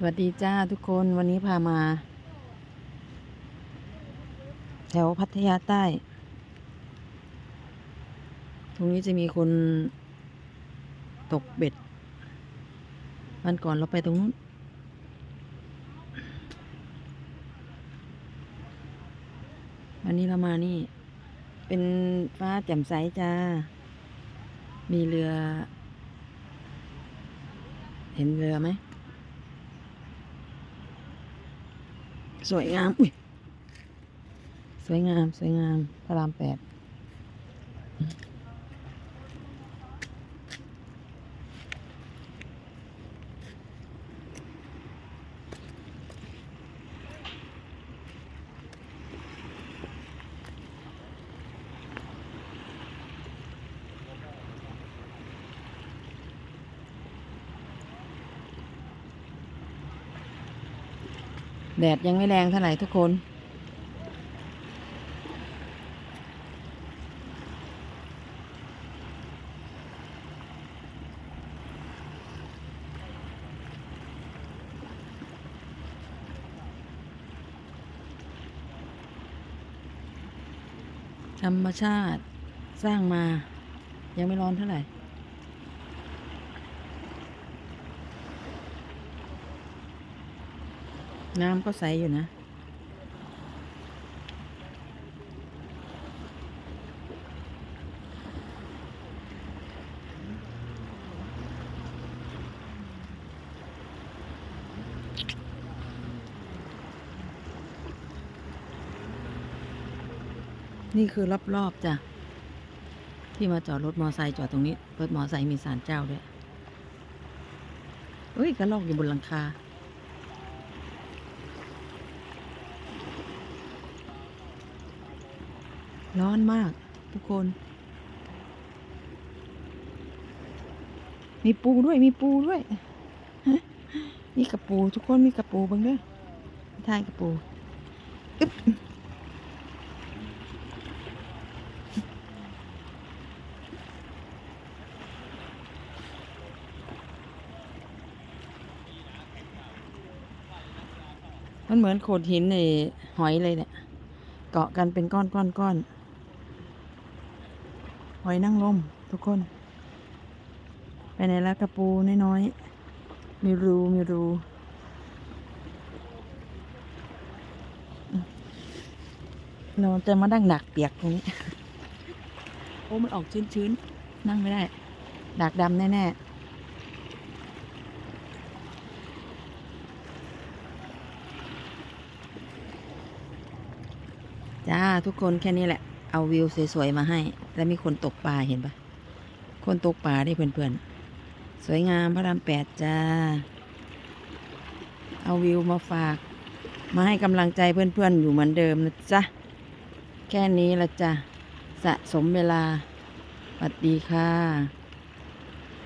สวัสดีจ้าทุกคนวันนี้พามา แถวพัทยาใต้ ตรงนี้จะมีคนตกเบ็ด วันก่อนเราไปตรงนู้น วันนี้เรามานี่ เป็นฟ้าแจ่มใสจ้า มีเรือ เห็นเรือไหม สวยงาม อุ้ย สวยงาม สวยงาม พระรามแปด แดดยังไม่แรงเท่าไหร่ทุกคน ธรรมชาติสร้างมายังไม่ร้อนเท่าไหร่ น้ำก็ใสอยู่นะ นี่คือรอบๆจ้ะ ที่มาจอดรถมอไซค์จอดตรงนี้ รถมอไซค์มีสารเจ้าด้วยเอ้ยกระลอกอยู่บนหลังคา ร้อนมาก ทุกคน มีปูด้วยมีปูด้วยฮะมีกระปู ทุกคนมีกระปูบ้างเด้อทายกระปูอึ๊บมันเหมือนโขดหินในหอยเลยเนี่ย เกาะกันเป็นก้อนก้อนก้อน หอยนั่งลมทุกคน ไปไหนแล้วกระปูน้อยๆ มีรูมีรูเราจะมาดังดักเปียกตรงนี้ โอ้ มันออกชื้นๆ นั่งไม่ได้ ดักดำแน่ ๆจ้า ทุกคนแค่นี้แหละ เอาวิวสวยๆมาให้ แล้วมีคนตกปลาเห็นปะคนตกปลาได้เพื่อนๆ สวยงามพระรามแปดจ้า เอาวิวมาฝาก มาให้กำลังใจเพื่อนๆ อยู่เหมือนเดิมนะจ๊ะ แค่นี้ละจ้ะ สะสมเวลาสวัสดีค่ะ